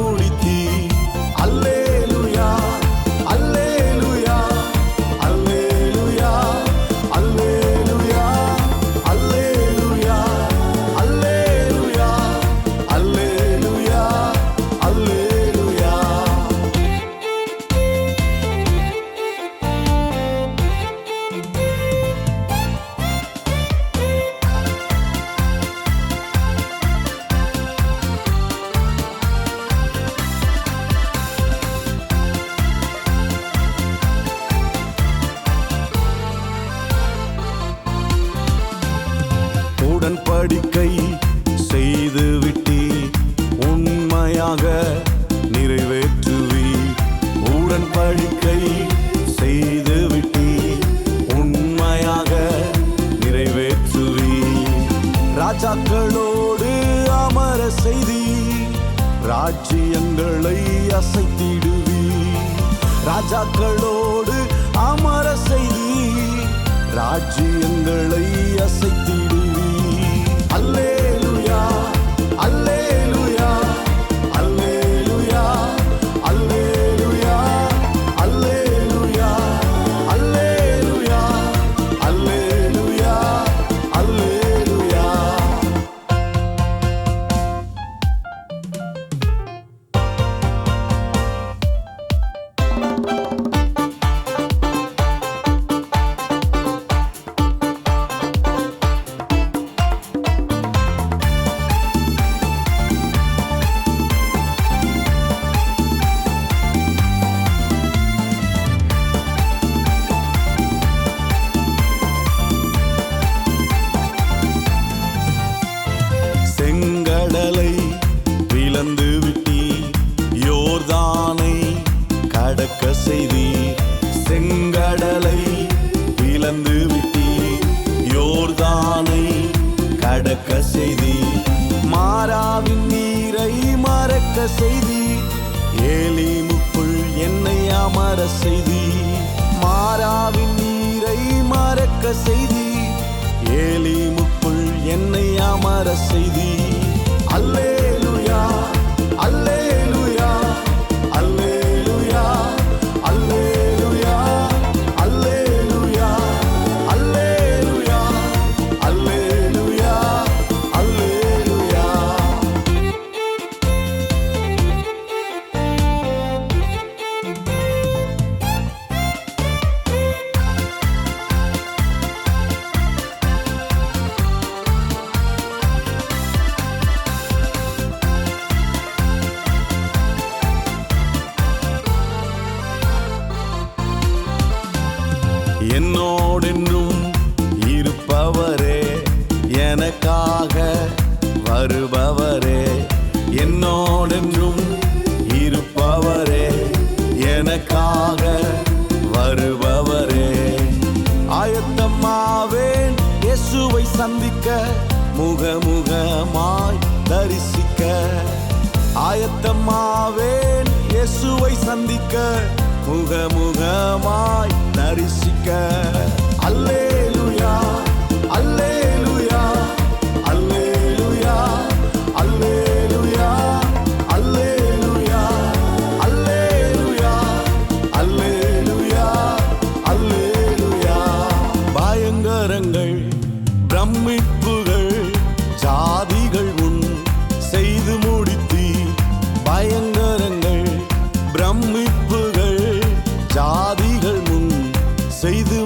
努力。வாடிக்கை செய்து விட்டி உண்மையாக நிறைவேற்றுவி உடன்படிக்கை செய்து விட்டி உண்மையாக நிறைவேற்றுவி ராஜாக்களோடு அமர செய்தி ராஜ்யங்களை அசைத்திடுவி ராஜாக்களோடு அமர செய்தி ராஜ்யங்களை அசைத்திடுவி செய்தி செங்கடலை பிளந்து விட்டி யோர்தானை கடக்க செய்தி மாறாவின் நீரை மறக்க செய்தி ஏலிமுக்குள் என்னை அமர செய்தி மாறாவின் நீரை மறக்க செய்தி ஏலிமுக்குள் என்னை அமர செய்தி அல்லே எனக்காக வருபவரே. என்னோடென்றும் இருப்பவரே. எனக்காக வருபவரே. ஆயத்தமாவேன் இயேசுவை சந்திக்க முகமுகமாய் தரிசிக்க. ஆயத்தமாவேன் இயேசுவை சந்திக்க முகமுகமாய் தரிசிக்க. அல்லே பிரமிப்புகள் ஜாதிகள் உன் செய்து முடித்தி பயங்கரங்கள் பிரமிப்புகள் ஜாதிகள் முன் செய்து